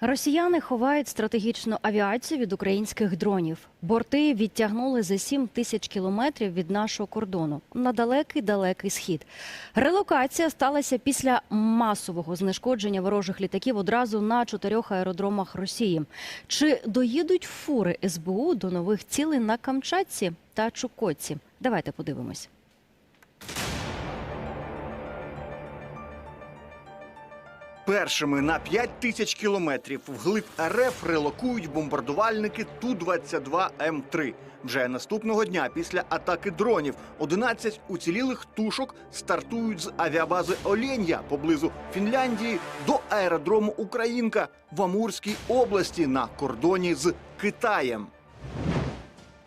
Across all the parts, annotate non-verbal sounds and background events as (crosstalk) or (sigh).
Росіяни ховають стратегічну авіацію від українських дронів. Борти відтягнули за 7 тисяч кілометрів від нашого кордону на далекий далекий схід. Релокація сталася після масового знешкодження ворожих літаків одразу на чотирьох аеродромах Росії. Чи доїдуть фури СБУ до нових цілей на Камчатці та Чукотці? Давайте подивимось. Першими на 5 тисяч кілометрів вглиб РФ релокують бомбардувальники Ту-22М3. Вже наступного дня після атаки дронів 11 уцілілих тушок стартують з авіабази Оленя поблизу Фінляндії до аеродрому Українка в Амурській області на кордоні з Китаєм.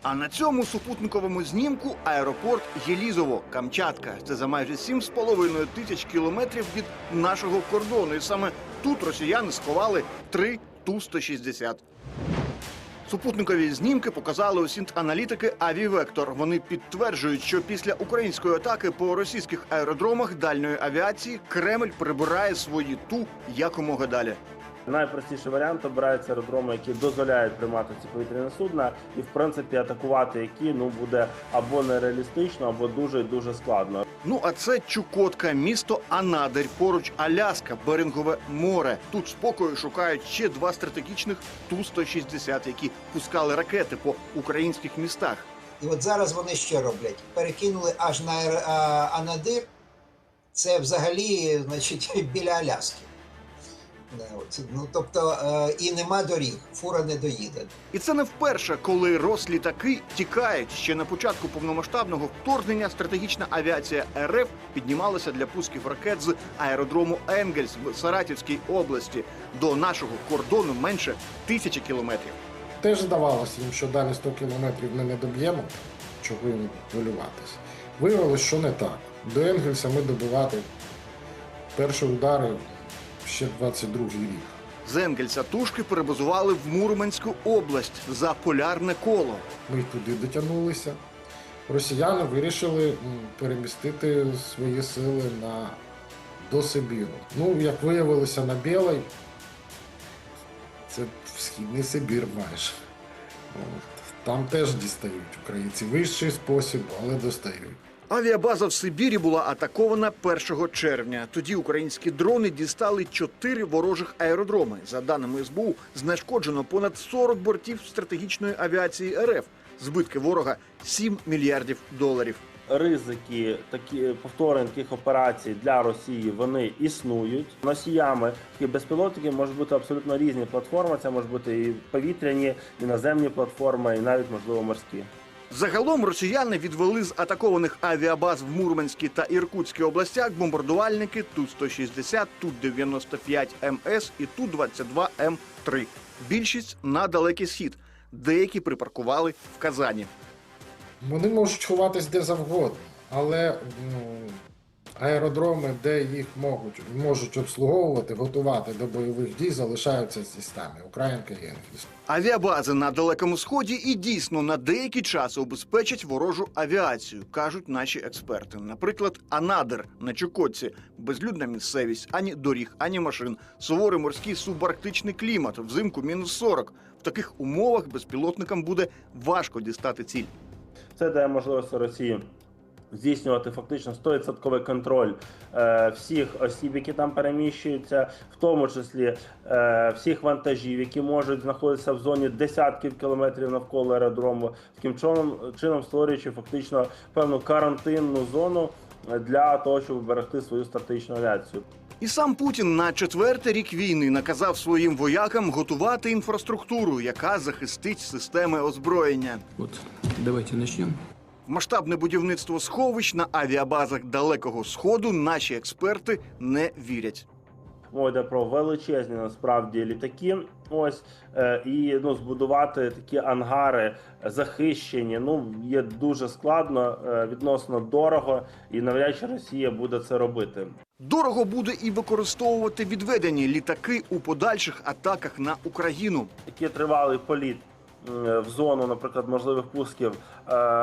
А на цьому супутниковому знімку аеропорт Єлізово, Камчатка. Це за майже 7,5 тисяч кілометрів від нашого кордону. І саме тут росіяни сховали три Ту-160. Супутникові знімки показали осінт-аналітики Авівектор. Вони підтверджують, що після української атаки по російських аеродромах дальньої авіації Кремль прибирає свої ту якомога далі. Найпростіший варіант обирається аеродроми, які дозволяють приймати ці повітряні судна, і в принципі атакувати які ну буде або нереалістично, або дуже дуже складно. Ну а це Чукотка, місто Анадир, поруч Аляска, Берингове море. Тут спокою шукають ще два стратегічних Ту-160, які пускали ракети по українських містах. І от зараз вони що роблять? Перекинули аж на Аер- Анадир. Це взагалі, значить, (laughs) біля Аляски. Ну, тобто, е, і нема доріг, фура не доїде. І це не вперше, коли рослітаки тікають. Ще на початку повномасштабного вторгнення стратегічна авіація РФ піднімалася для пусків ракет з аеродрому Енгельс в Саратівській області. До нашого кордону менше тисячі кілометрів. Теж здавалося їм, що далі 100 кілометрів ми не доб'ємо, чого їм хвилюватися. Виявилось, що не так. До Енгельса ми добивати перші удари ще 22 рік. З Енгельса тушки перебазували в Мурманську область за полярне коло. Ми туди дотягнулися. Росіяни вирішили перемістити свої сили на до Сибіру. Ну, як виявилося на Білий, це східний Сибір майже. Там теж дістають українці. Вищий спосіб, але достають. Авіабаза в Сибірі була атакована 1 червня. Тоді українські дрони дістали чотири ворожих аеродроми. За даними СБУ, знешкоджено понад 40 бортів стратегічної авіації РФ. Збитки ворога 7 мільярдів доларів. Ризики такі повторень таких операцій для Росії вони існують. Носіями такі безпілотники можуть бути абсолютно різні платформи. Це можуть бути і повітряні, і наземні платформи, і навіть можливо морські. Загалом росіяни відвели з атакованих авіабаз в Мурманській та Іркутській областях бомбардувальники Ту-160, Ту-95 МС і Ту-22М3. Більшість на далекий схід. Деякі припаркували в Казані. Вони можуть ховатись де завгодно, але ну, аеродроми, де їх можуть, можуть обслуговувати, готувати до бойових дій, залишаються ці самі Українка і Енгельс. Авіабази на далекому сході і дійсно на деякий час убезпечать ворожу авіацію, кажуть наші експерти. Наприклад, Анадир на Чукотці, безлюдна місцевість, ані доріг, ані машин, суворий морський субарктичний клімат, взимку мінус 40. В таких умовах безпілотникам буде важко дістати ціль. Це дає можливість Росії здійснювати фактично 100% контроль е, всіх осіб, які там переміщуються, в тому числі е, всіх вантажів, які можуть знаходитися в зоні десятків кілометрів навколо аеродрому, таким чином, чином створюючи фактично певну карантинну зону для того, щоб зберегти свою стратегічну авіацію. І сам Путін на четвертий рік війни наказав своїм воякам готувати інфраструктуру, яка захистить системи озброєння. Вот, давайте начнем. В масштабне будівництво сховищ на авіабазах далекого сходу наші експерти не вірять. Мова йде про величезні насправді літаки. Ось е, і ну збудувати такі ангари захищені. Ну є дуже складно, е, відносно дорого, і навряд чи Росія буде це робити. Дорого буде і використовувати відведені літаки у подальших атаках на Україну. Такий тривалий політ в зону, наприклад, можливих пусків е,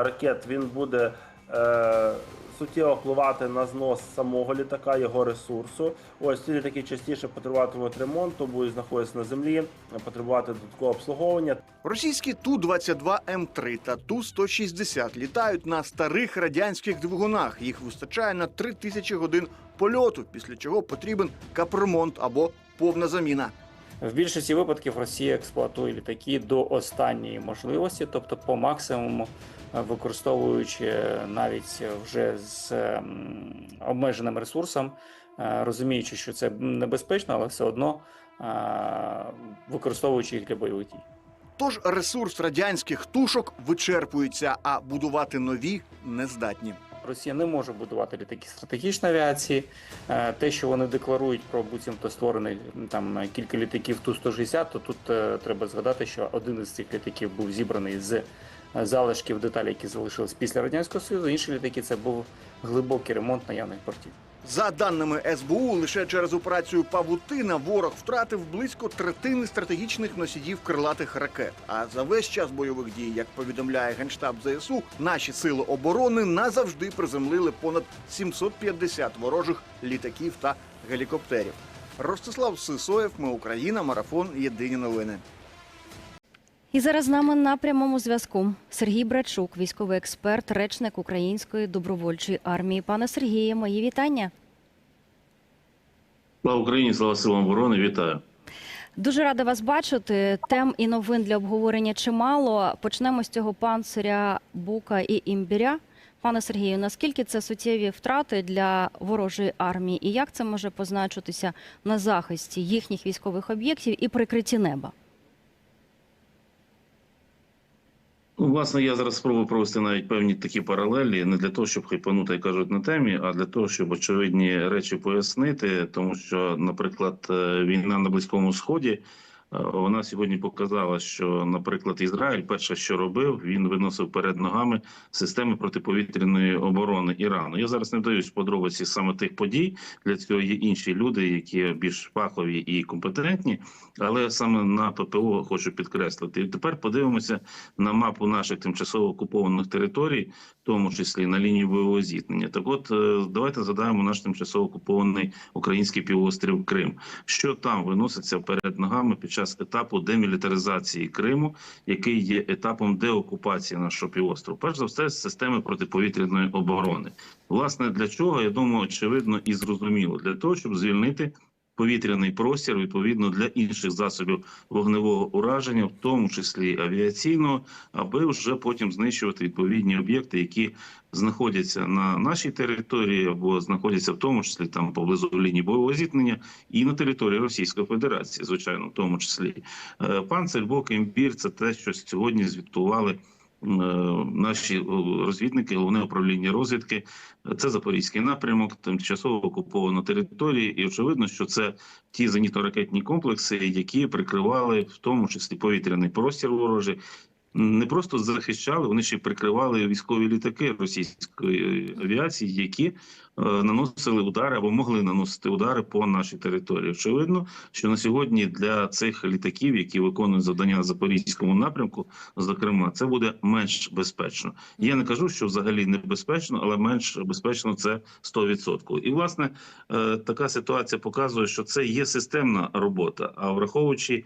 ракет. Він буде е, суттєво впливати на знос самого літака, його ресурсу. Ось ці літаки частіше потребуватимуть ремонту, будуть знаходитися на землі, потребувати додаткового обслуговування. Російські Ту-22М3 та Ту-160 літають на старих радянських двигунах. Їх вистачає на 3000 годин польоту, після чого потрібен капремонт або повна заміна. В більшості випадків Росія експлуатує літаки до останньої можливості, тобто по максимуму, е, використовуючи навіть вже з ем, обмеженим ресурсом, е, розуміючи, що це небезпечно, але все одно е, використовуючи їх для бойових дій. Тож ресурс радянських тушок вичерпується, а будувати нові не здатні. Росія не може будувати літаки стратегічної авіації. Е, Те, що вони декларують про буцімто створений там кілька літаків Ту-160, то тут е, треба згадати, що один із цих літаків був зібраний з е, залишків деталей, які залишились після радянського союзу. Інші літаки це був глибокий ремонт наявних портів. За даними СБУ, лише через операцію Павутина ворог втратив близько третини стратегічних носіїв крилатих ракет. А за весь час бойових дій, як повідомляє генштаб ЗСУ, наші сили оборони назавжди приземлили понад 750 ворожих літаків та гелікоптерів. Ростислав Сисоєв, ми Україна, марафон. Єдині новини. І зараз з нами на прямому зв'язку Сергій Брачук, військовий експерт, речник Української добровольчої армії. Пане Сергіє, мої вітання. Слава Україні, слава силам оборони, вітаю. Дуже рада вас бачити. Тем і новин для обговорення чимало. Почнемо з цього панциря Бука і імбіря. Пане Сергію, наскільки це суттєві втрати для ворожої армії, і як це може позначитися на захисті їхніх військових об'єктів і прикритті неба? Ну, власне, я зараз спробую провести навіть певні такі паралелі, не для того, щоб хайпанути, як кажуть, на темі, а для того, щоб очевидні речі пояснити. Тому що, наприклад, е, війна на Близькому Сході. Е, Вона сьогодні показала, що, наприклад, Ізраїль перше, що робив, він виносив перед ногами системи протиповітряної оборони Ірану. Я зараз не вдаюсь подробиці саме тих подій. Для цього є інші люди, які більш фахові і компетентні. Але саме на ППО хочу підкреслити. І тепер подивимося на мапу наших тимчасово окупованих територій, тому числі на лінію бойового зіткнення. Так, от е, давайте задаємо наш тимчасово окупований український півострів Крим. Що там виноситься перед ногами під час етапу демілітаризації Криму, який є етапом деокупації нашого півострову? Перш за все, з системи протиповітряної оборони. Власне, для чого я думаю, очевидно і зрозуміло для того, щоб звільнити повітряний простір відповідно для інших засобів вогневого ураження, в тому числі авіаційного, аби вже потім знищувати відповідні об'єкти, які знаходяться на нашій території або знаходяться в тому числі там поблизу лінії бойового зіткнення і на території Російської Федерації, звичайно, в тому числі Е, панцир, бок, імбір це те, що сьогодні звітували. Е, Наші е, розвідники, головне управління розвідки, це запорізький напрямок, тимчасово окуповано території, і очевидно, що це ті зенітно-ракетні комплекси, які прикривали в тому числі повітряний простір ворожий. Не просто захищали, вони ще прикривали військові літаки російської авіації, які е, наносили удари або могли наносити удари по нашій території. Очевидно, що на сьогодні для цих літаків, які виконують завдання на запорізькому напрямку, зокрема, це буде менш безпечно. Я не кажу, що взагалі небезпечно, але менш безпечно це 100%. І власне е, така ситуація показує, що це є системна робота. А враховуючи, е,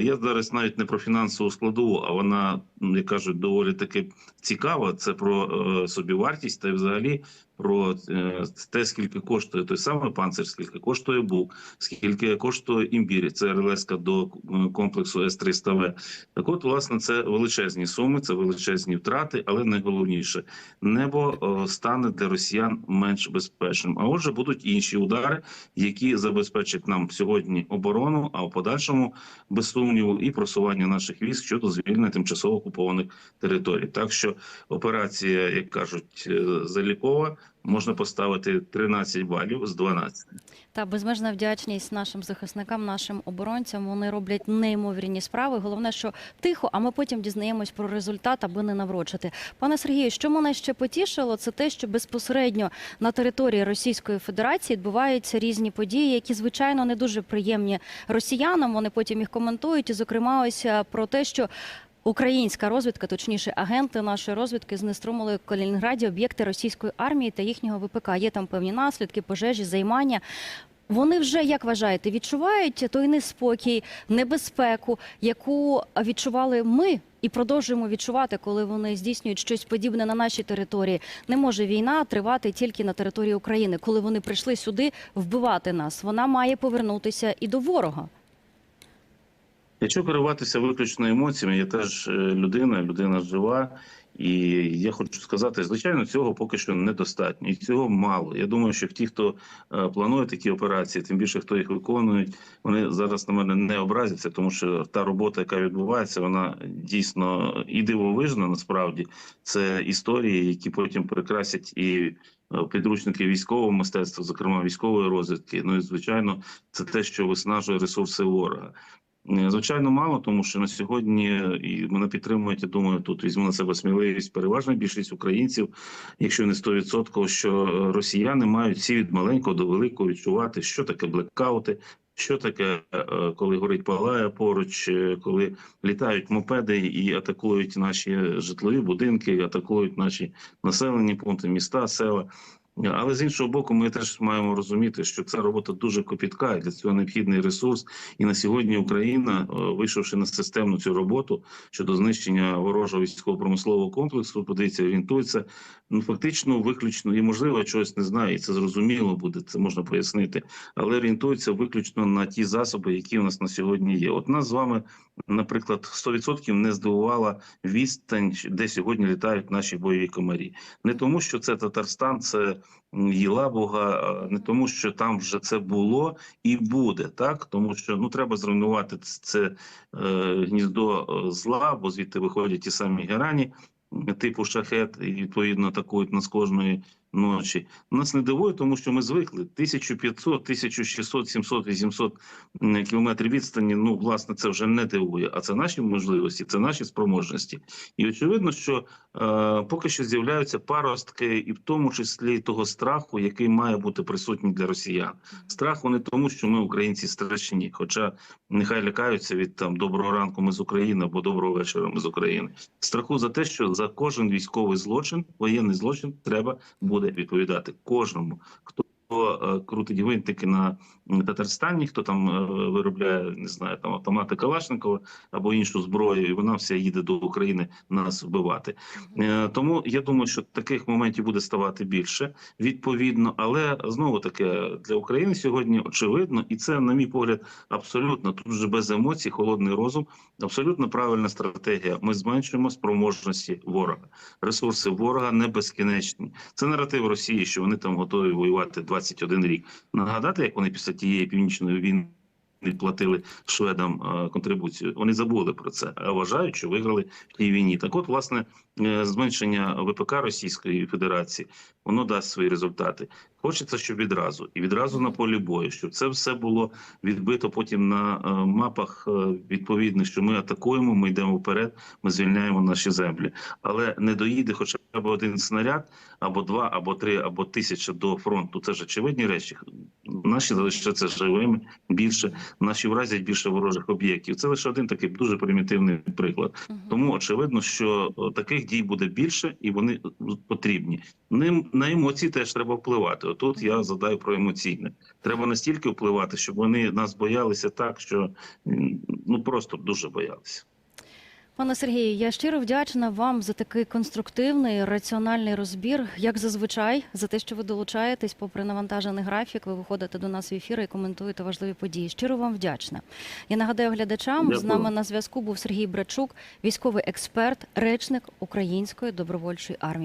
я зараз навіть не про фінансову складову, а вона, як кажуть, доволі таки цікава. Це про е, собівартість та й взагалі про е, те, скільки коштує той самий панцир, скільки коштує бук, скільки коштує імбір. Це РЛС до е, комплексу С-300В. Так от, власне, це величезні суми, це величезні втрати, але найголовніше небо е, стане для росіян менш безпечним. А отже, будуть інші удари, які забезпечать нам сьогодні оборону, а в подальшому, без сумніву, і просування наших військ щодо звільнення тимчасово окупованих територій. Так що операція, як кажуть, е, залікова. Можна поставити 13 балів з 12. Та безмежна вдячність нашим захисникам, нашим оборонцям. Вони роблять неймовірні справи. Головне, що тихо, а ми потім дізнаємось про результат, аби не наврочити. Пане Сергію, що мене ще потішило, це те, що безпосередньо на території Російської Федерації відбуваються різні події, які звичайно не дуже приємні росіянам. Вони потім їх коментують. І, зокрема, ось е, про те, що Українська розвідка, точніше, агенти нашої розвідки знеструмили в Калінінграді об'єкти російської армії та їхнього ВПК. Є там певні наслідки, пожежі, займання. Вони вже, як вважаєте, відчувають той неспокій, небезпеку, яку відчували ми і продовжуємо відчувати, коли вони здійснюють щось подібне на нашій території. Не може війна тривати тільки на території України. Коли вони прийшли сюди вбивати нас, вона має повернутися і до ворога. Якщо керуватися виключно емоціями, я теж е, людина, людина жива, і я хочу сказати, звичайно, цього поки що недостатньо, і цього мало. Я думаю, що ті, хто е, планує такі операції, тим більше хто їх виконують, вони зараз на мене не образяться, тому що та робота, яка відбувається, вона дійсно і дивовижна. Насправді це історії, які потім прикрасять і е, підручники військового мистецтва, зокрема військової розвідки. Ну і звичайно, це те, що виснажує ресурси ворога. Е, Звичайно, мало, тому що на сьогодні і мене підтримують. Я думаю, тут візьму на себе сміливість. Переважна більшість українців, якщо не 100%, що росіяни мають всі від маленького до великого відчувати, що таке блекаути, що таке, е, коли горить палає поруч, е, коли літають мопеди і атакують наші житлові будинки, атакують наші населені пункти, міста, села. Але з іншого боку, ми теж маємо розуміти, що ця робота дуже копітка. і Для цього необхідний ресурс. І на сьогодні Україна, е, вийшовши на системну цю роботу щодо знищення ворожого військово-промислового комплексу, подивіться, орієнтується ну фактично виключно і можливо чогось не знаю, і це зрозуміло буде. Це можна пояснити, але орієнтується виключно на ті засоби, які у нас на сьогодні є. От нас з вами, наприклад, 100% не здивувала відстань, де сьогодні літають наші бойові комарі. Не тому, що це Татарстан, це Єлабуга, не тому, що там вже це було і буде, так? Тому що ну треба зруйнувати це е, гніздо е, зла, бо звідти виходять ті самі герані типу шахет, і відповідно атакують нас кожної ночі. Нас не дивує, тому що ми звикли 1500, 1600, 700, 800 м, кілометрів відстані. Ну, власне, це вже не дивує, а це наші можливості, це наші спроможності. І очевидно, що е, поки що з'являються паростки, і в тому числі того страху, який має бути присутній для росіян. Страху не тому, що ми українці страшні, хоча нехай лякаються від там доброго ранку, ми з України або доброго вечора, ми з України. Страху за те, що за кожен військовий злочин, воєнний злочин, треба буде відповідати кожному, хто. Е, Крутить гвинтики на Татарстані, хто там е, виробляє не знаю там автомати Калашникова або іншу зброю, і вона вся їде до України нас вбивати. Е, Тому я думаю, що таких моментів буде ставати більше відповідно. Але знову таки для України сьогодні очевидно, і це, на мій погляд, абсолютно тут вже без емоцій, холодний розум, абсолютно правильна стратегія. Ми зменшуємо спроможності ворога. Ресурси ворога не безкінечні. Це наратив Росії, що вони там готові воювати 21 рік. Нагадати, як вони після тієї північної війни. Платили шведам е, контрибуцію. Вони забули про це, а вважають, що виграли в тій війні. Так, от, власне, зменшення ВПК Російської Федерації воно дасть свої результати. Хочеться, щоб відразу і відразу на полі бою, щоб це все було відбито потім на е, мапах е, відповідних, що ми атакуємо, ми йдемо вперед, ми звільняємо наші землі, але не доїде хоча б один снаряд, або два, або три, або тисяча до фронту. Це ж очевидні речі. Наші залишаться живими більше, наші вразять більше ворожих об'єктів. Це лише один такий дуже примітивний приклад. Тому очевидно, що таких дій буде більше, і вони е, потрібні. Ним на емоції теж треба впливати. Отут я задаю про емоційне. Треба настільки впливати, щоб вони нас боялися так, що ну просто дуже боялися. Пане Сергію, я щиро вдячна вам за такий конструктивний, раціональний розбір, як зазвичай, за те, що ви долучаєтесь, попри навантажений графік, ви виходите до нас в ефір і коментуєте важливі події. Щиро вам вдячна. Я нагадаю глядачам, з нами на зв'язку був Сергій Брачук, військовий експерт, речник Української добровольчої армії.